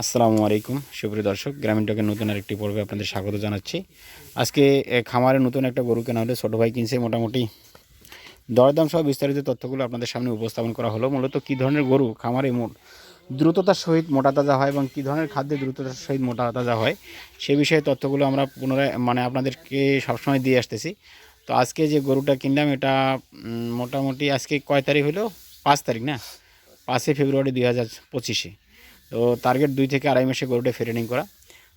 আসসালামু আলাইকুম, সুপ্রিয় দর্শক, গ্রামীণ টকের নতুন আরেকটি পর্বে আপনাদের স্বাগত জানাচ্ছি। আজকে খামারে নতুন একটা গরু কেনা হলে ছোটো ভাই কিনছে মোটামুটি। দরদাম সহ বিস্তারিত তথ্যগুলো আপনাদের সামনে উপস্থাপন করা হলো। মূলত কী ধরনের গরু খামারে দ্রুততার সহিত মোটা তাজা হয় এবং কী ধরনের খাদ্যে দ্রুততার সহিত মোটা তাজা হয়, সে বিষয়ে তথ্যগুলো আমরা পুনরায় মানে আপনাদেরকে সবসময় দিয়ে আসতেছি। তো আজকে যে গরুটা কিনলাম, এটা মোটামুটি আজকে কয় তারিখ হলো? পাঁচ তারিখ না? পাঁচই ফেব্রুয়ারি দুই হাজার পঁচিশে। তো টার্গেট দুই থেকে আড়াই মাসে গরুটা ফেরেনিং করা।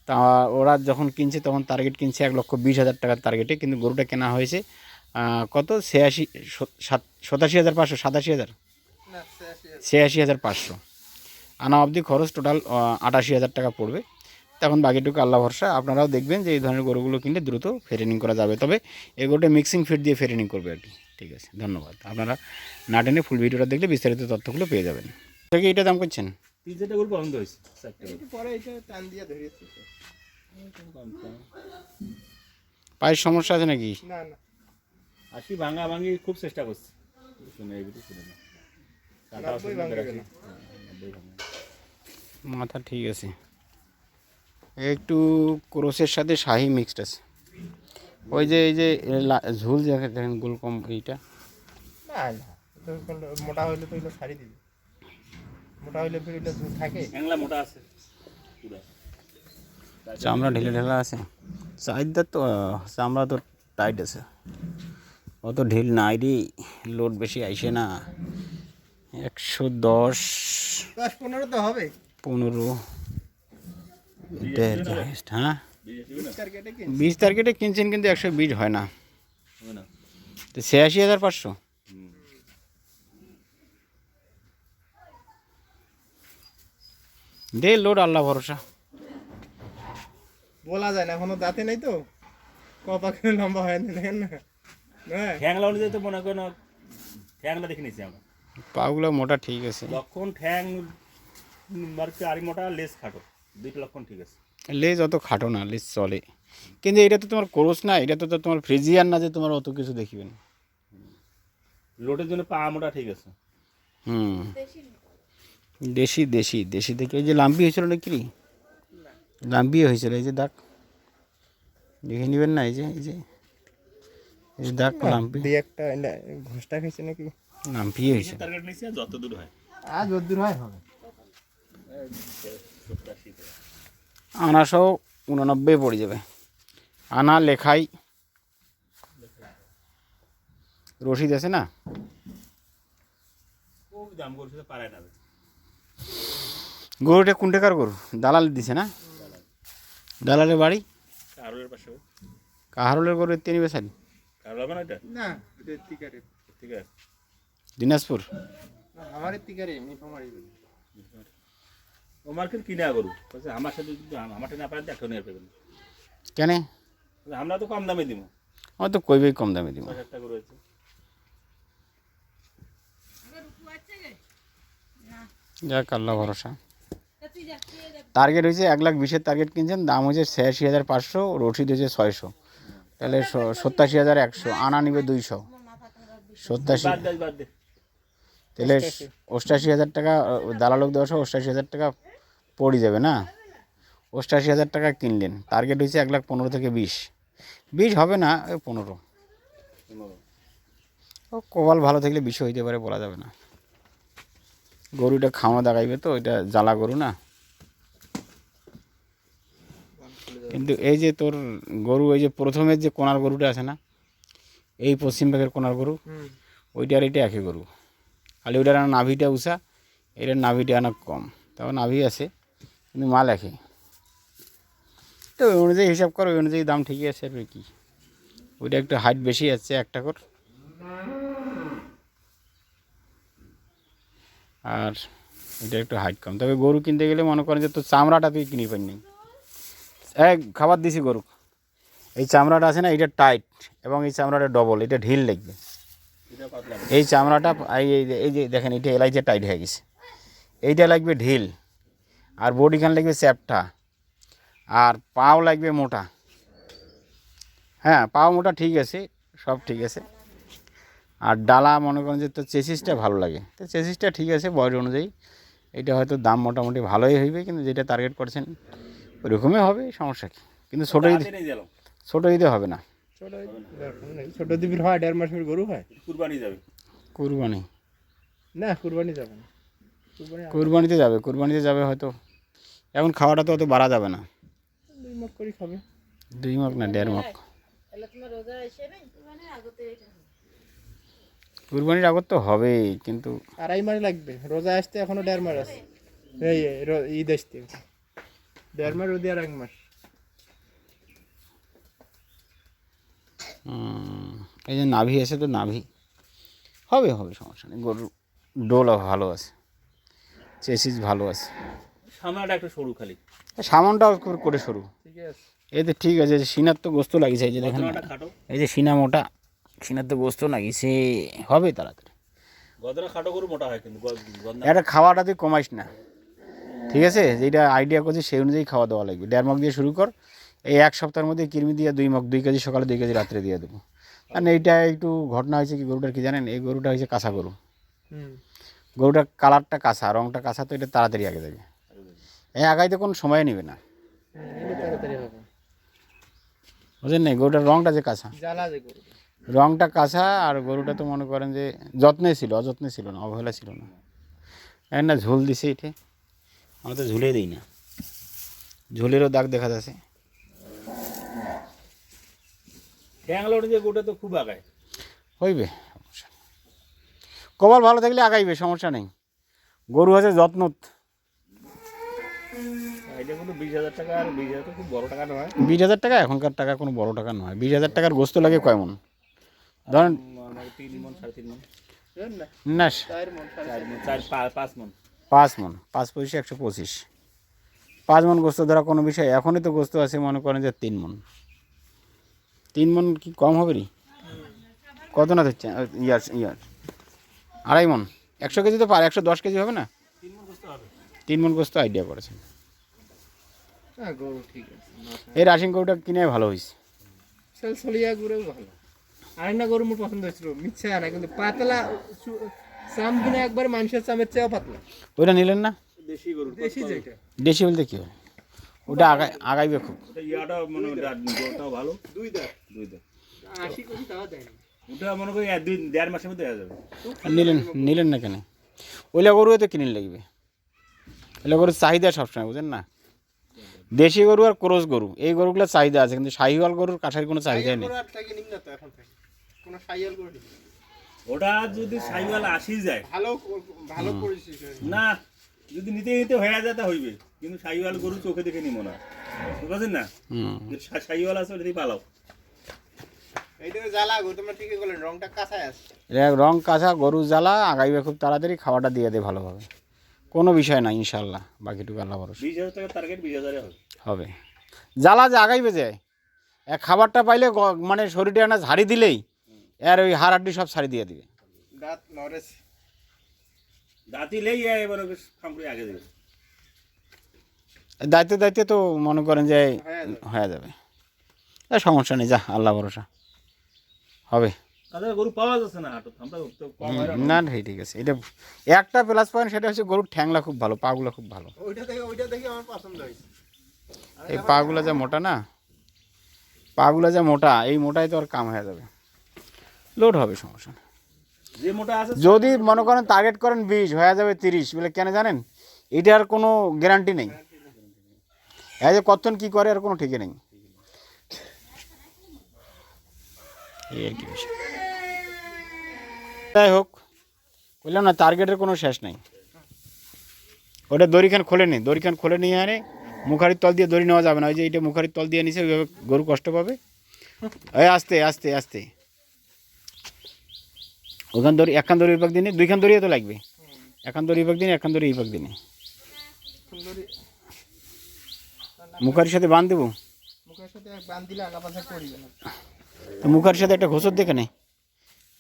তা ওরা যখন কিনছে তখন টার্গেট কিনছে এক লক্ষ বিশ হাজার টাকার টার্গেটে কিন্তু গরুটা কেনা হয়েছে কত? ছিয়াশি সাতাশি হাজার পাঁচশো সাতাশি হাজার? ছিয়াশি হাজার। পাঁচশো। আনা অবধি খরচ টোটাল আটাশি হাজার টাকা পড়বে। তখন বাকিটুকু আল্লাহ ভরসা আপনারাও দেখবেন যে এই ধরনের গরুগুলো কিনলে দ্রুত ফেরেনিং করা যাবে। তবে এই গরুটা মিক্সিং ফিড দিয়ে ফেরেনিং করবে আর কি। ঠিক আছে ধন্যবাদ। আপনারা না টেনে ফুল ভিডিওটা দেখলে বিস্তারিত তথ্যগুলো পেয়ে যাবেন। থেকে এটা দাম করছেন? তিনটা গরু বন্ধ হয়েছে চারটে গরু। পরে এটা টান দিয়ে ধরেছি পায়ের সমস্যা আছে নাকি? না না। আশি ভাঙা ভাঙি খুব চেষ্টা করছে। শুনে এই ভিডিও শুনে না। হ্যাঁ। মাথা ঠিক আছে। একটু ক্রোসের সাথে শাহি মিক্সড আছে। ওই যে এই যে লা- ঝুল দেখে দেখেন গোল কম এইটা। না না। মোটা হইলে তো এগুলো ছাড়ি দিবে। মোটা হইলে ফির এগুলো থাকে। হ্যাংলা মোটা আছে। চামড়া ঢিলে ঢেলা আছে। চাহিদা তো চামড়া তো টাইট আছে। অত ঢিল নাই রে লোড বেশি আইসে না। একশো দশ। দশ পনেরো তো হবে। পনেরো। হ্যাঁ? বিশ টার্গেটে কিনছেন। কিন্তু একশো বিশ হয় না। না? তো ছিয়াশি হাজার পাঁচশো। দে লোড আল্লাহ ভরসা। বলা যায় না এখনও দাঁতে নাই তো। কপাকে লম্বা হয় না দেখেন না। হ্যাঁ ঠ্যাংলা অনুযায়ী তো মনে করেন ঠ্যাংলা দেখে নিয়েছি আমরা। পাগুলো মোটা ঠিক আছে। লক্ষণ ঠ্যাং মারতে আরি মোটা লেস খাটো। দুইটা লক্ষণ ঠিক আছে। লেজ অত খাটো না লেজ চলে। কিন্তু এটা তো তোমার কোরস না এটা তো তো তোমার ফ্রিজিয়ান না যে তোমার অত কিছু দেখিবেন লোডের জন্য পা মোটা ঠিক আছে। হুম। দেশি দেশি দেশি থেকে এই যে লাম্বি হয়েছিল নাকি? লাম্বি হয়েছিল এই যে দাগ। দেখে নেবেন না এই যে এই যে। এই যে দাগ লাম্বি। দুই একটা ঘোষটা খাইছে নাকি? লাম্বি হয়েছে। টার্গেট নিয়েছি আর যত দূর হয়। আজ দূর হয় হবে। আনাসহ উননব্বই পড়ে যাবে। আনা লেখাই। রশিদ আছে না? দাম করছে পারায় না গরুটা কোন টাকার গরু? দালাল দিছে না? দালালের বাড়ি? কাহারলের গরু এতে নিবে সারি না এটা? না এটা টিকারে। ঠিক আছে দিনাজপুর কিনে আমার কেন? তো কম দামে দিব। আমার তো কইবেই কম দামে দিব দশ হাজার টাকা রয়েছে যাক আল্লাহ ভরসা। টার্গেট হয়েছে এক লাখ বিশের টার্গেট কিনছেন দাম হচ্ছে ছিয়াশি হাজার পাঁচশো রসিদ হচ্ছে ছয়শো। তাহলে সত্তাশি হাজার একশো আনা নিবে দুইশো। সত্তাশি তাহলে অষ্টাশি। হাজার টাকা দালালক দেওয়া অষ্টাশি হাজার টাকা পড়ে যাবে না? অষ্টাশি হাজার টাকা কিনলেন টার্গেট হয়েছে এক লাখ পনেরো থেকে বিশ। বিশ হবে না ওই পনেরো। ও কপাল ভালো থাকলে বিষ হইতে পারে বলা যাবে না। গরুটা খাওয়া দাগাইবে তো এটা জ্বালা গরু না। কিন্তু এই যে তোর গরু এই যে প্রথমের যে কোনার গরুটা আছে না এই পশ্চিমবঙ্গের কোনার গরু হুম। ওইটা এটা একই গরু। খালি ওইটার নাভিটা উষা এটার নাভিটা অনেক কম। তাও নাভি আছে কিন্তু মাল একই। তো ওই অনুযায়ী হিসাব করো ওই অনুযায়ী দাম ঠিকই আছে আর কি? ওইটা একটু হাইট বেশি আছে একটা কর। আর এটা একটু হাইট কম। তবে গরু কিনতে গেলে মনে করেন যে তোর চামড়াটা তুই কিনে পাই নি এক খাবার দিছি গরু। এই চামড়াটা আছে না এটা টাইট এবং এই চামড়াটা ডবল এটা ঢিল লাগবে এই চামড়াটা এই এই যে- এই যে দেখেন এটা এলাইচে টাইট হয়ে গেছে। এইটা লাগবে ঢিল। আর বডিখান লাগবে চ্যাপটা। আর পাও লাগবে মোটা। হ্যাঁ পাও মোটা ঠিক আছে সব ঠিক আছে। আর ডালা মনে করেন যে তো চেসিসটা ভালো লাগে। তো চেসিসটা ঠিক আছে বয়স অনুযায়ী। এটা হয়তো দাম মোটামুটি ভালোই হইবে কিন্তু যেটা টার্গেট করছেন ওরকমই হবে সমস্যা কি? কিন্তু ছোটো ঈদ ছোটো ঈদে হবে না। ছোট নেই। দিবির হয় দেড় মাসের গরু হয়? কুরবানি যাবে। কুরবানি। না কুরবানি যাবে না। কুরবানিতে যাবে কুরবানিতে যাবে হয়তো। এখন খাওয়াটা তো অত বাড়া যাবে না। দুই মাস করে খাবে। দুই মাক না দেড় মাক কুরবানির আগত তো হবেই কিন্তু আড়াই মাস লাগবে। রোজা আসতে এখনও দেড় মাস আছে। এই ঈদ আসতে দেড় মাস ওদি আর এক মাস। এই যে নাভি আছে তো নাভি। হবে হবে সমস্যা নেই। গরুর ডোল ভালো আছে। চেসিস ভালো আছে। সামনেটা একটু সরু খালি। সামনটাও করে- করে শুরু ঠিক আছে। এতে ঠিক আছে সিনার তো গোস্ত লাগিয়েছে এই যে দেখেন খাটো। এই যে সিনা মোটা। সিনার তো গোস্ত লাগিয়েছে হবে তাড়াতাড়ি। গদনা খাটো করে মোটা হয় কিন্তু গ- একটা খাওয়াটা তুই কমাইস না। ঠিক আছে? যেটা আইডিয়া করছিস সেই অনুযায়ী খাওয়া দাওয়া লাগবে। দেড় মগ দিয়ে শুরু কর এই এক সপ্তাহের মধ্যে কিরমি দিয়ে দুই মগ দুই কেজি সকালে দুই কেজি রাত্রে দিয়ে দেবো। কারণ এইটা একটু ঘটনা হয়েছে কি গরুটার কি জানেন? এই গরুটা হয়েছে কাঁচা গরু। হুম। গরুটার কালারটা কাঁচা রংটা কাঁচা তো এটা তাড়াতাড়ি আগে যাবে এই আগাইতে কোনো সময় নেবে না। হুম, এটা তাড়াতাড়ি হবে। বুঝলেন না গরুটার রংটা যে কাঁচা। জ্বালা যে গরু রংটা কাঁচা আর গরুটা তো মনে করেন যে যত্নে ছিল অযত্নে ছিল না অবহেলা ছিল না। এখন না ঝোল দিছে এটে। আমরা তো ঝুলে দিই না। ঝোলেরও দাগ দেখা যাচ্ছে। গোটা তো খুব আগায়। হইবে কপাল ভালো থাকলে আগাইবে সমস্যা নেই। গরু আছে যত্ন। বিশ হাজার টাকা আর বিশ হাজার খুব বড় টাকা নয়। বিশ হাজার টাকা এখনকার টাকা কোনো বড় টাকা নয়। বিশ হাজার টাকার গোস্ত লাগে কয় মন? ধরেন তিন মন সাড়ে তিন মন। না? না মন মন। পাঁচ মন। পাঁচ মন পাঁচ পঁচিশে একশো পঁচিশ। পাঁচ মন গোস্ত ধরা কোনো বিষয় এখনই তো গোস্ত আছে মনে করেন যে তিন মন। তিন মন কি কম হবে রি কত না দিচ্ছে? ইয়ার ইয়ার। আড়াই মন। একশো কেজি তো পার একশো দশ কেজি হবে না? তিন মন মন গোস্ত আইডিয়া করেছেন। হ্যাঁ গরু ঠিক আছে এই রাশিং গরুটা কিনে ভালো হয়েছে সেল সলিয়া গরুও ভালো। আরেকটা গরু মোর পছন্দ হয়েছিল মিথ্যা না কিন্তু পাতলা চাম কিনা একবার মানুষের চামের চেয়েও পাতলা। ওইটা নিলেন না? দেশি গরু দেশি যেটা। দেশি বলতে কী হয়? ওটা আগাই আগাইবে খুব। ইয়াটা মনে হয় ভালো। দুই দাঁত। দুই দেড় আশি কোটি তাও দেয়নি ওটা মনে করি দুই দেড় মাসের মধ্যে হয়ে যাবে। নিলেন নিলেন না কেন? ওইলা গরু তো কিনে লাগবে? ওইলা গরুর চাহিদা সবসময় বুঝেন না? দেশি গরু আর ক্রোস গরু এই গরুগুলোর চাহিদা আছে কিন্তু শাহিওয়াল গরুর কাঠার কোনো চাহিদা নেই। কোনো সাইয়াল। ওটা যদি সাইওয়াল আসি যায়। ভালো ভালো পরিচিত না যদি নিতে নিতে হয়ে যায় তা হইবে কিন্তু সাইওয়াল গরু চোখে দেখে নিব না। বুঝলেন না? হুম। যে সাইওয়াল আছে ওটা দিয়ে পালাও রং কাঁচা গরু জ্বালা আগাইবে খুব তাড়াতাড়ি খাওয়াটা দিয়ে দেয় ভালোভাবে। কোনো বিষয় না ইনশাল্লাহ বাকিটুকু আল্লাহ হাজারে হবে। হবে। জ্বালা যে আগাইবে যায় এক খাবারটা পাইলে মানে শরীরটা না ঝাড়ি দিলেই আর ওই হাড় হাড্ডি সব ছাড়ি দিয়ে দিবে। দাঁত এবার আগে দেবে। দায়িত্বে দায়িত্বে তো মনে করেন যে হয়ে যাবে। এ সমস্যা নেই যা আল্লাহ ভরসা। হবে। তাদের গরু পাওয়া যাচ্ছে না ঠিক আছে। এটা একটা প্লাস পয়েন্ট সেটা হচ্ছে গরুর ঠ্যাংলা খুব ভালো পাগুলো খুব ভালো। ওইটা থেকে ওইটা দেখে আমার পছন্দ হয়েছে। এই পাগুলো যা মোটা না পাগুলো যা মোটা এই মোটাই তো আর কাম হয়ে যাবে। লোড হবে সমস্যা নেই। যে মোটা আছে যদি মনে করেন টার্গেট করেন বিশ হয়ে যাবে তিরিশ বলে কেন জানেন? এটার কোনো গ্যারান্টি নেই। এই যে কতক্ষণ কী করে আর কোনো ঠিকই নেই। এই আর কি বিষয়। যাই হোক বললাম না টার্গেটের কোনো শেষ নেই। ওটা দড়িখান খোলে নি দড়িখান খুলে নিয়ে আনে মুখারির তল দিয়ে দড়ি নেওয়া যাবে না। ওই যে এটা মুখারির তল দিয়ে নিছে ওইভাবে গরু কষ্ট পাবে। এই আস্তে আস্তে আস্তে। ওখান দড়ি একখান দড়ি বিভাগ দিনে দুইখান দড়িও তো লাগবে। একখান দড়ি বিভাগ দিনে একখান দড়ি বিভাগ দিনে। মুখারির সাথে বাঁধ দেবো? মুখের সাথে মুখার একটা ঘোষর দেখে নেই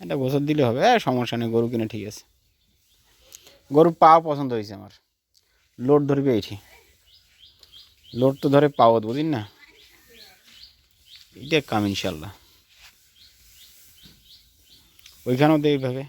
একটা ঘোষর দিলে হবে। হ্যাঁ সমস্যা নেই গরু কিনে ঠিক আছে। গরুর পাও পছন্দ হয়েছে আমার। লোড ধরবে এইটি লোড তো ধরে পাও বুঝিন না। এটা কাম ইনশাল্লাহ ওইখানেও দেয় এইভাবে।